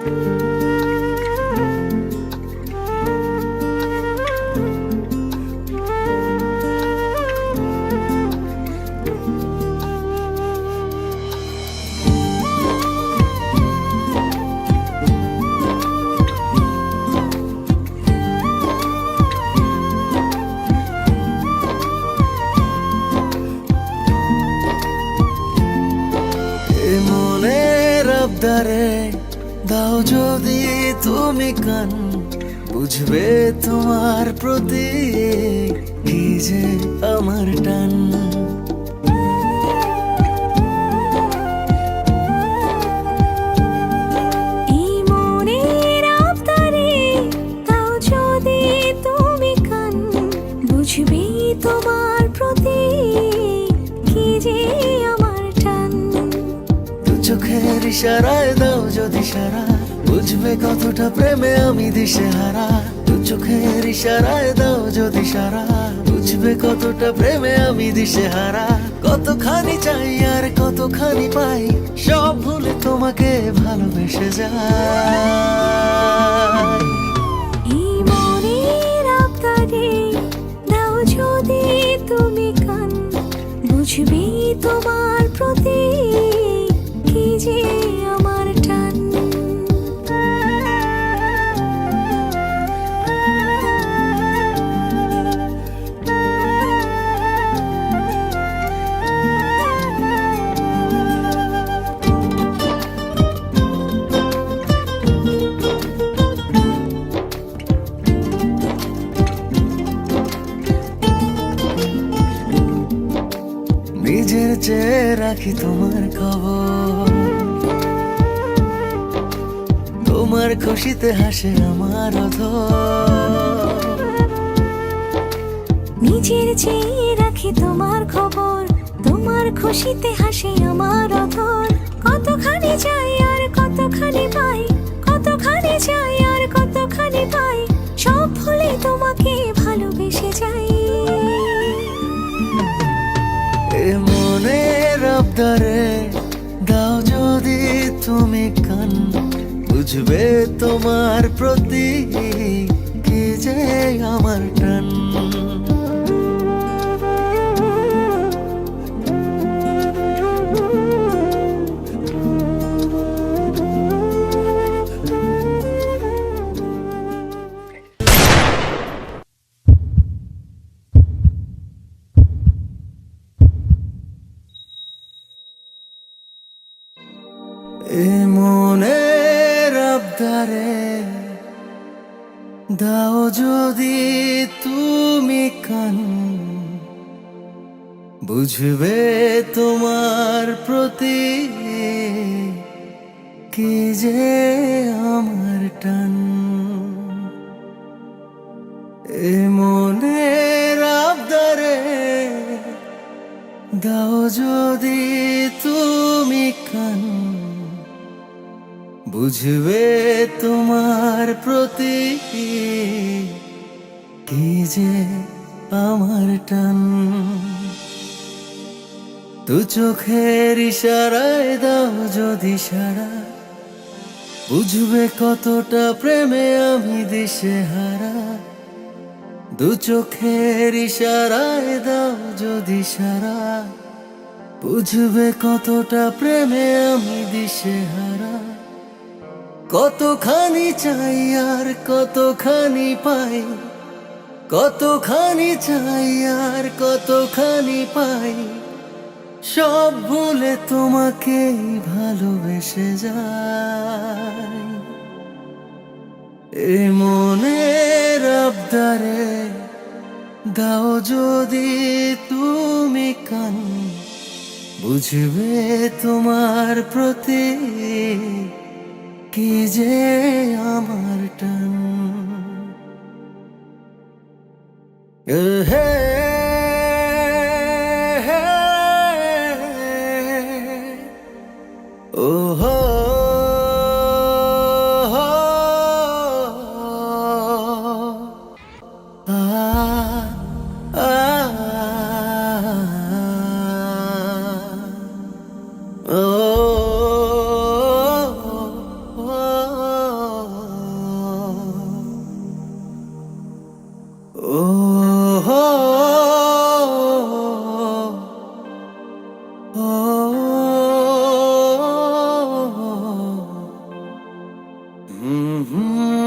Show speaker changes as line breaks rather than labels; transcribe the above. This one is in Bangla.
এ দাও যদি তুমি কান বুঝবে তোমার প্রতি কি যে আমার টান।
তোমার প্রতি কি যে আমার টান।
দু চোখের ইশারায় দাও যদি সারা বুঝবে কতটা প্রেমে আমি দিশে হারা দু চোখের ইশারায় দাও যদি সারা। বুঝবে কতটা প্রেমে আমি দিশে হারা কতখানি চাই আর কতখানি পাই? সব ভুলে তোমাকে ভালোবেসে যায়
তুমি কান, বুঝবে তোমার
চেয়ে রাখি তোমার খবর। তোমার খুশিতে হাসে আমার
নিজের চেয়ে রাখি তোমার খবর, তোমার খুশিতে হাসে আমার অধর।
আবদারে দাও যদি তুমি কান বুঝবে তোমার প্রতি দাও যদি তুমি কান, বুঝবে তোমার প্রতি কি যে আমার টান। এ মনের আবদারে দাও যদি তুমি কান বুঝবে তোমার প্রতি কি যে আমার টান? দু চোখের ইশারায় দাও যদি সারা বুঝবে কতটা প্রেমে আমি দিশে হারা দু চোখের ইশারায় দাও যদি সারা বুঝবে কতটা প্রেমে আমি দিশে হারা কতখানি চাই আর কতখানি পাই? কতখানি চাই আর কতখানি পাই? সব ভুলে তোমাকে ভালোবেসে যাই। এ মনের আবদারে দাও যদি তুমি কান, বুঝবে তোমার প্রতি কি যে আমার টান। হে। ও হো। Mm-hmm.